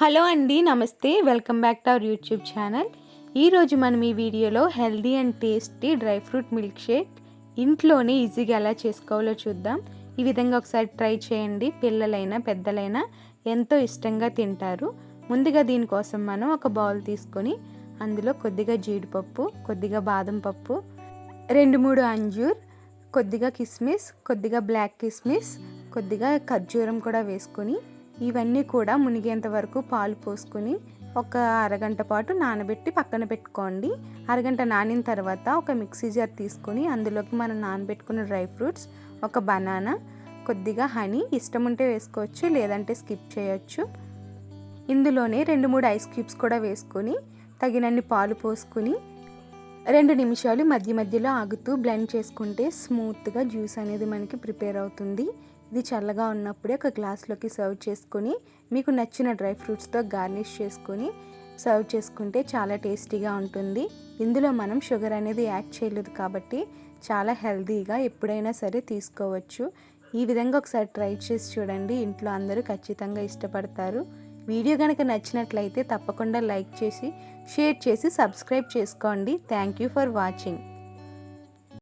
Hello అండి నమస్తే. Welcome back to our YouTube channel. ఈరోజు మనం ఈ వీడియోలో healthy and tasty dry fruit milkshake ఇంట్లోనే ఈజీగా ఎలా చేసుకోవాలో చూద్దాం. ఈ విధంగా ఒకసారి ట్రై చేయండి. పిల్లలైనా పెద్దలైనా ఎంతో ఇష్టంగా తింటారు. ముందుగా దీనికోసం మనం ఒక బౌల్ తీసుకొని అందులో కొద్దిగా జీడిపప్పు కొద్దిగా బాదం పప్పు రెండు మూడు అంజూర్ కొద్దిగా కిస్మిస్ కొద్దిగా బ్లాక్ కిస్మిస్ కొద్దిగా ఖర్జూరం కూడా వేసుకొని ఇవన్నీ కూడా మునిగేంత వరకు పాలు పోసుకొని ఒక అరగంట పాటు నానబెట్టి పక్కన పెట్టుకోండి. అరగంట నానిన తర్వాత ఒక మిక్సీ జార్ తీసుకొని అందులోకి మనం నానబెట్టుకున్న డ్రై ఫ్రూట్స్ ఒక బనానా కొద్దిగా హనీ ఇష్టం ఉంటే వేసుకోవచ్చు లేదంటే స్కిప్ చేయొచ్చు. ఇందులోనే రెండు మూడు ఐస్ క్యూబ్స్ కూడా వేసుకొని తగినన్ని పాలు పోసుకొని రెండు నిమిషాలు మధ్య మధ్యలో ఆగుతూ బ్లెండ్ చేసుకుంటే స్మూత్గా జ్యూస్ అనేది మనకి ప్రిపేర్ అవుతుంది. ఇది చల్లగా ఉన్నప్పుడే ఒక గ్లాస్లోకి సర్వ్ చేసుకొని మీకు నచ్చిన డ్రై ఫ్రూట్స్తో గార్నిష్ చేసుకొని సర్వ్ చేసుకుంటే చాలా టేస్టీగా ఉంటుంది. ఇందులో మనం షుగర్ అనేది యాడ్ చేయలేదు కాబట్టి చాలా హెల్తీగా ఎప్పుడైనా సరే తీసుకోవచ్చు. ఈ విధంగా ఒకసారి ట్రై చేసి చూడండి ఇంట్లో అందరూ ఖచ్చితంగా ఇష్టపడతారు. వీడియో కనుక నచ్చినట్లయితే తప్పకుండా లైక్ చేసి షేర్ చేసి సబ్స్క్రైబ్ చేసుకోండి. Thank you for watching.